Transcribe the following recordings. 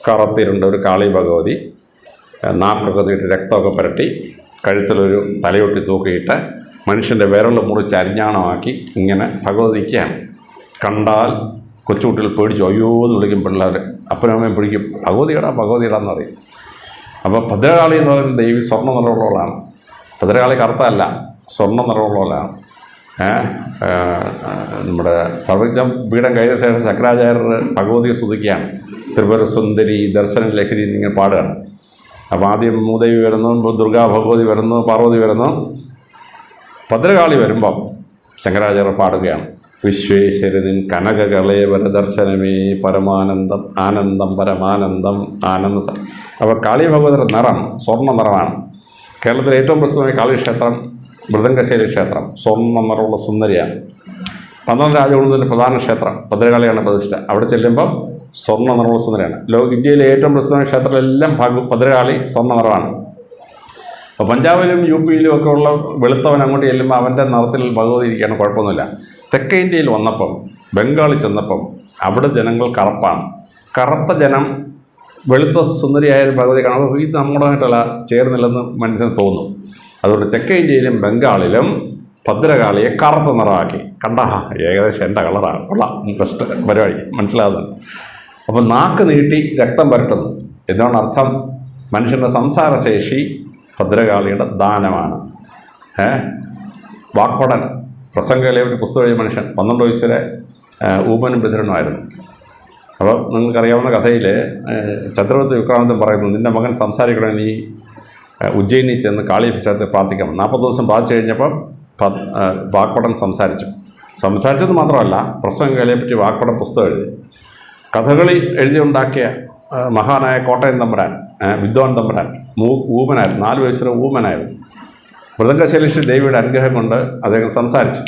കറുത്തിരുണ്ട ഒരു കാളി ഭഗവതി നാക്കൊക്കെ നീട്ടി രക്തമൊക്കെ പുരട്ടി കഴുത്തിലൊരു തലയൊട്ടി തൂക്കിയിട്ട് മനുഷ്യന്റെ വിരൽ മുറിച്ച് അരിഞ്ഞാണമാക്കി ഇങ്ങനെ ഭഗവതിക്കുകയാണ് കണ്ടാൽ കൊച്ചുകുട്ടികൾ പേടിച്ചു അയ്യോ എന്ന് വിളിക്കും പിള്ളേർ. അപ്പനമ്മയും പിടിക്കും ഭഗവതിയുടെ ഭഗവതിയുടെ എന്ന് പറയും. അപ്പോൾ ഭദ്രകാളി എന്ന് പറയുന്നത് ദേവി സ്വർണ നിറവുള്ളവളാണ് ഭദ്രകാളി കറുത്തല്ല സ്വർണ ഏ, നമ്മുടെ സർവജ്ഞ പീഠം കഴിഞ്ഞ ശേഷം ശങ്കരാചാര്യർ ഭഗവതിയെ സ്തുതിക്കുകയാണ്. ത്രിപുര സുന്ദരി ദർശന ലഹരി എന്നിങ്ങനെ പാടുകയാണ്. അപ്പോൾ ആദ്യം മൂദേവി വരുന്നു ദുർഗാ ഭഗവതി വരുന്നു പാർവതി വരുന്നു. ഭദ്രകാളി വരുമ്പം ശങ്കരാചാര്യർ പാടുകയാണ്. വിശ്വേശ്വരനിൻ കനകകളേവര ദർശനമേ പരമാനന്ദം ആനന്ദം പരമാനന്ദം ആനന്ദ. അപ്പോൾ കാളി ഭഗവതിയുടെ നിറം സ്വർണ നിറമാണ്. കേരളത്തിലെ ഏറ്റവും പ്രസിദ്ധമായ കാളി ക്ഷേത്രം മൃദംഗശൈലി ക്ഷേത്രം സ്വർണ നിറമുള്ള സുന്ദരിയാണ്. പന്ത്രണ്ട് രാജകുടുംബത്തിന്റെ പ്രധാന ക്ഷേത്രം ഭദ്രകാളിയാണ് പ്രതിഷ്ഠ. അവിടെ ചെല്ലുമ്പം സ്വർണ നിറമുള്ള സുന്ദരിയാണ്. ലോക ഇന്ത്യയിലെ ഏറ്റവും പ്രസിദ്ധമായ ക്ഷേത്രങ്ങളെല്ലാം ഭാഗ ഭദ്രകാളി സ്വർണ നിറമാണ് അപ്പോൾ പഞ്ചാബിലും യു പിയിലും ഒക്കെ ഉള്ള വെളുത്തവൻ അങ്ങോട്ട് ചെല്ലുമ്പോൾ അവന്റെ നിറത്തിൽ ഭഗവതി ഇരിക്കുകയാണ് കുഴപ്പമൊന്നുമില്ല. തെക്കേ ഇന്ത്യയിൽ വന്നപ്പം ബംഗാളിൽ ചെന്നപ്പം അവിടെ ജനങ്ങൾ കറുപ്പാണ്. കറുത്ത ജനം വെളുത്ത സുന്ദരിയായ ഭഗവതി കാണുമ്പോൾ ഇത് നമ്മുടെയായിട്ടല്ല ചേർന്നില്ലെന്ന് മനസ്സിന് തോന്നും. അതുകൊണ്ട് തെക്കേ ഇന്ത്യയിലും ബംഗാളിലും ഭദ്രകാളിയെ കറുത്ത നിറമാക്കി. കണ്ട ഏകദേശം എന്റെ കളറാണ്. കൊള്ളാം. ബെസ്റ്റ് പരിപാടി. മനസ്സിലാകുന്നുണ്ട് അപ്പോൾ നാക്ക് നീട്ടി രക്തം പരട്ടുന്നു. എന്താണ് അർത്ഥം? മനുഷ്യന്റെ സംസാരശേഷി ഭദ്രകാളിയുടെ ദാനമാണ്. ഏ? വാക്പടൻ പ്രസംഗയിലെ ഒരു പുസ്തകം മനുഷ്യൻ പന്ത്രണ്ട് വയസ്സിലെ ഊപനും ബിദ്രനുമായിരുന്നു അപ്പോൾ നിങ്ങൾക്കറിയാവുന്ന കഥയിൽ ചന്ദ്രവർത്തി വിക്രാന്തം പറയുന്നു നിന്റെ മകൻ സംസാരിക്കണമെന്ന് നീ? ഉജ്ജയിനി ചെന്ന് കാളിയഭിഷേകത്തെ പ്രാർത്ഥിക്കണം നാൽപ്പത് ദിവസം പ്രാർത്ഥിച്ചു കഴിഞ്ഞപ്പം വാക്പടം സംസാരിച്ചു. സംസാരിച്ചത് മാത്രമല്ല പ്രസംഗകലയെ പറ്റി വാക്പടം പുസ്തകം എഴുതി. കഥകളി എഴുതിയുണ്ടാക്കിയ മഹാനായ കോട്ടയം തമ്പുരാൻ വിദ്വാൻ തമ്പുരാൻ മൂ ഊമനായിരുന്നു നാല് വയസ്സിലെ ഊമനായിരുന്നു. മൃദംഗശൈലിഷി ദേവിയുടെ അനുഗ്രഹം കൊണ്ട് അദ്ദേഹം സംസാരിച്ചു.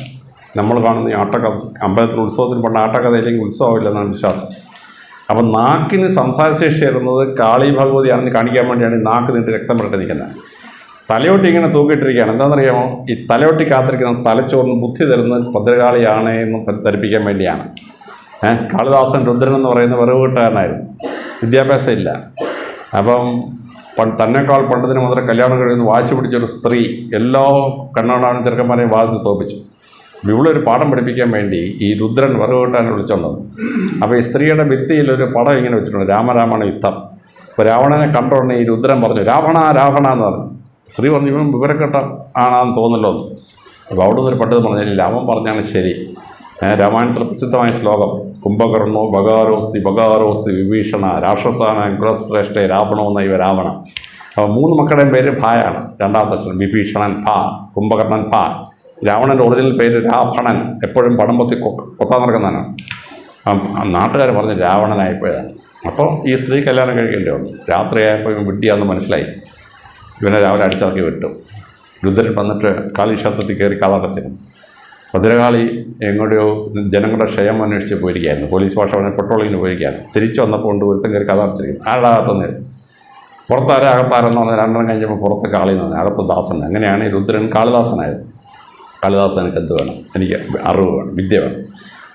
നമ്മൾ കാണുന്ന ഈ ആട്ടക്കഥ അമ്പലത്തിൽ ഉത്സവത്തിന് പണ്ട് ആട്ടക്കഥയില്ലെങ്കിൽ ഉത്സവമില്ലെന്നാണ് വിശ്വാസം. അപ്പം നാക്കിന് സംസാരശേഷി വരുന്നത് കാളി ഭഗവതിയാണെന്ന് കാണിക്കാൻ വേണ്ടിയാണ് ഈ നാക്ക് നീട്ടി രക്തം പുരട്ടി നിൽക്കുന്നത് തലയോട്ടി ഇങ്ങനെ തൂക്കിയിട്ടിരിക്കുകയാണ്. എന്താണെന്നറിയാമോ? ഈ തലയോട്ടി കാത്തിരിക്കുന്ന തലച്ചോറിന് ബുദ്ധി തരുന്നത് ഭദ്രകാളിയാണ് എന്ന് ധരിപ്പിക്കാൻ വേണ്ടിയാണ്. കാളിദാസൻ രുദ്രൻ എന്ന് പറയുന്ന വെറുവിട്ടുകാരനായിരുന്നു വിദ്യാഭ്യാസം ഇല്ല. അപ്പം തന്നെക്കാൾ പണ്ടതിന് മാത്രം കല്യാണം കഴിയുന്ന വാശി പിടിച്ചൊരു സ്ത്രീ എല്ലാ കണ്ണാണാനും ചെറുക്കന്മാരെയും വാദത്തിൽ തോപ്പിച്ചു. ഒരു പാഠം പഠിപ്പിക്കാൻ വേണ്ടി ഈ രുദ്രൻ വെറുവിട്ടാനെ വിളിച്ചോണ്ടത് അപ്പോൾ ഈ സ്ത്രീയുടെ ഭിത്തിയിൽ ഒരു പടം ഇങ്ങനെ വെച്ചിട്ടുണ്ട് രാമരാമണ യുദ്ധം. അപ്പോൾ രാവണനെ കണ്ടോടനെ ഈ രുദ്രൻ പറഞ്ഞു രാവണ രാവണ എന്ന് പറഞ്ഞു. സ്ത്രീ പറഞ്ഞു ഇവൻ വിവരക്കെട്ട ആണാന്ന് തോന്നല്ലോ എന്ന് അപ്പോൾ അവിടെ നിന്നൊരു പണ്ഡിതൻ പറഞ്ഞില്ല അവൻ പറഞ്ഞാണ് ശരി. രാമായണത്തിൽ പ്രസിദ്ധമായ ശ്ലോകം കുംഭകർണോ ബഗാരോസ്തി ബഗാരോസ്തി വിഭീഷണ രാക്ഷസാന ഗുണശ്രേഷ്ഠ രാവണോ എന്ന ഇവ രാവണ. അപ്പോൾ മൂന്ന് മക്കളുടെയും പേര് ഭായാണ്. രണ്ടാമത്തെ അക്ഷരം വിഭീഷണൻ ഭാ കുംഭകർണൻ ഭ. രാവണന്റെ ഒറിജിനൽ പേര് രാഭണൻ എപ്പോഴും പടം പൊത്തി കൊത്താൻ നടക്കുന്നതാണ്. നാട്ടുകാർ പറഞ്ഞ് രാവണനായിപ്പോയതാണ്. അപ്പോൾ ഈ സ്ത്രീ കല്യാണം കഴിക്കേണ്ടി വന്നു. രാത്രിയായപ്പോൾ ഇവൻ വിഡ്ഡിയാന്ന് മനസ്സിലായി. ഇവനെ രാവിലെ അടിച്ചിറക്കി വിട്ടു. രുദ്രൻ വന്നിട്ട് കാളിക്ഷേത്രത്തിൽ കയറി കഥടച്ചിരുന്നു ഭദ്രകാളി എങ്ങോട്ടോ ജനങ്ങളുടെ ക്ഷയം അന്വേഷിച്ച് പോയിരിക്കുകയായിരുന്നു. പോലീസ് ഭാഷ പറഞ്ഞാൽ പെട്രോളിങ്ങിന് പോയിരിക്കുകയായിരുന്നു തിരിച്ചു വന്നപ്പോൾ കൊണ്ട് ഒരുത്തം കയറി കഥ അടച്ചിരിക്കുന്നു ആരുടെ അകത്തുനിന്ന് പുറത്താരെ അകത്താരെന്ന് പറഞ്ഞാൽ രണ്ടെണ്ണം കഴിഞ്ഞപ്പോൾ പുറത്ത് കാളി നിന്ന്. അകത്ത് ദാസൻ. അങ്ങനെയാണ് രുദ്രൻ കാളിദാസനായത്. കാളിദാസൻ എനിക്ക് എന്ത് വേണം? എനിക്ക് അറിവ് വേണം വിദ്യ വേണം.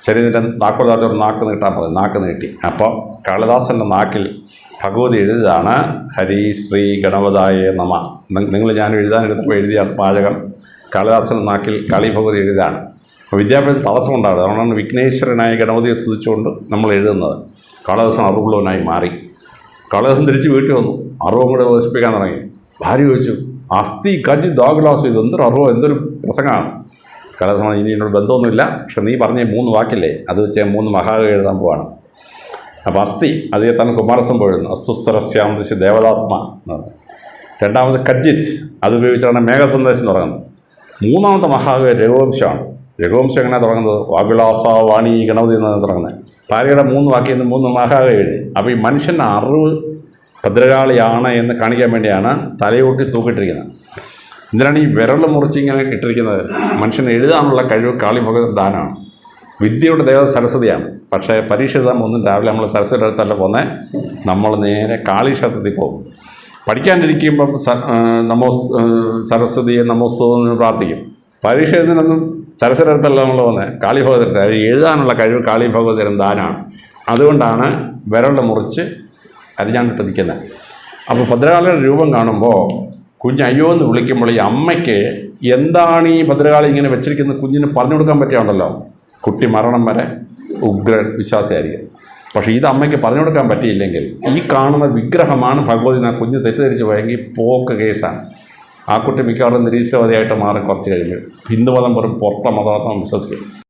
ശരി നിന്റെ നാക്കോട് നാക്ക് നീട്ടാൻ പറഞ്ഞു നാക്ക് നീട്ടി. അപ്പോൾ കാളിദാസന്റെ നാക്കിൽ ഭഗവതി എഴുതിയതാണ് ഹരി ശ്രീ ഗണപതായ നമ. നിങ്ങൾ ഞാൻ എഴുതാൻ എഴുതുമ്പോൾ എഴുതിയ പാചകം കാളിദാസന്റെ നാക്കിൽ കാളി ഭഗവതി അപ്പോൾ വിദ്യാഭ്യാസം തടസ്സമുണ്ടാകും അതുകൊണ്ടാണ് വിഘ്നേശ്വരനായ ഗണപതിയെ സ്തുതിച്ചുകൊണ്ട് നമ്മൾ എഴുതുന്നത്. കാളിദാസൻ അറിവുള്ളവനായി മാറി. കാളിദാസൻ തിരിച്ച് വീട്ടിൽ വന്നു. അറിവും കൂടെ ഉപദേശിപ്പിക്കാൻ തുടങ്ങി. ഭാര്യ ചോദിച്ചു അസ്ഥി കജ് ദാഗ്ലാസ് ഇത് എന്തൊരു അറിവോ എന്തൊരു പ്രസംഗമാണ്. കലാസമാണ് ഇനി എന്നോട് ബന്ധമൊന്നുമില്ല. പക്ഷെ നീ പറഞ്ഞ മൂന്ന് വാക്കില്ലേ അത് വെച്ച് മൂന്ന് മഹാകവി എഴുതാൻ പോവാണ്. അപ്പോൾ അസ്ഥി അതിൽ തന്നെ കുമാരസംഭവം പോയിരുന്നു. അസ്തുസ്തരസ്യാം ദിശ ദേവതാത്മ എന്ന് പറഞ്ഞു. രണ്ടാമത് കജിത് അത് ഉപയോഗിച്ചാണ് മേഘസന്ദേശം തുടങ്ങുന്നത് മൂന്നാമത്തെ മഹാകവി രഘുവംശമാണ്. രഘുവംശം എങ്ങനെയാണ് തുടങ്ങുന്നത്? വാഗുലാസ വാണി ഗണപതി എന്നാണ് തുടങ്ങുന്നത്. ഭാര്യയുടെ മൂന്ന് വാക്കിൽ നിന്ന് മൂന്ന് മഹാകവി എഴുതി. അപ്പോൾ ഈ മനുഷ്യന്റെ അറിവ് ഭദ്രകാളിയാണ് എന്ന് കാണിക്കാൻ വേണ്ടിയാണ് തലയോട്ടി തൂക്കിട്ടിരിക്കുന്നത്. എന്തിനാണ് ഈ വിരൽ മുറിച്ച് ഇങ്ങനെ ഇട്ടിരിക്കുന്നത്? മനുഷ്യന് എഴുതാനുള്ള കഴിവ് കാളിമുഖ ദാനമാണ് വിദ്യയുടെ ദേവത സരസ്വതിയാണ്. പക്ഷേ പരീക്ഷ ഒന്നും രാവിലെ നമ്മൾ സരസ്വതി അടുത്തല്ല പോന്നേ. നമ്മൾ നേരെ കാളി ക്ഷേത്രത്തിൽ പോകും. പഠിക്കാനിരിക്കുമ്പം സ നമോ സരസ്വതിയെ നമോസ്തവം എന്ന് പ്രാർത്ഥിക്കും. പരീക്ഷ എഴുതുന്നൊന്നും സരസ്വരത്തല്ല നമ്മൾ വന്നത് കാളി ഭഗവതരത്തെ എഴുതാനുള്ള കഴിവ് കാളി ഭഗവതരം ദാനാണ് അതുകൊണ്ടാണ് വിരൽ മുറിച്ച് അരിഞ്ഞാണ്ടിട്ട് നിൽക്കുന്നത് അപ്പോൾ ഭദ്രകാളിയുടെ രൂപം കാണുമ്പോൾ കുഞ്ഞ് അയ്യോ എന്ന് വിളിക്കുമ്പോൾ ഈ അമ്മയ്ക്ക് എന്താണ് ഈ ഭദ്രകാളി ഇങ്ങനെ വെച്ചിരിക്കുന്നത്? കുഞ്ഞിന് പറഞ്ഞു കൊടുക്കാൻ പറ്റിയുണ്ടല്ലോ കുട്ടി മരണം വരെ ഉഗ്ര വിശ്വാസിയായിരിക്കും. പക്ഷേ ഇത് അമ്മയ്ക്ക് പറഞ്ഞു കൊടുക്കാൻ പറ്റിയില്ലെങ്കിൽ ഈ കാണുന്ന വിഗ്രഹമാണ് ഭഗവതി ആ കുഞ്ഞ് തെറ്റിദ്ധരിച്ച് പോയെങ്കിൽ പോക്ക് കേസാണ്. ആ കുട്ടി മിക്കവാറും നിരീശ്വരവാദിയായിട്ട് മാറി കുറച്ച് കഴിയുമ്പോൾ ഹിന്ദുമതം വെറും പുറത്തെ മതമാത്രം വിശ്വസിക്കും.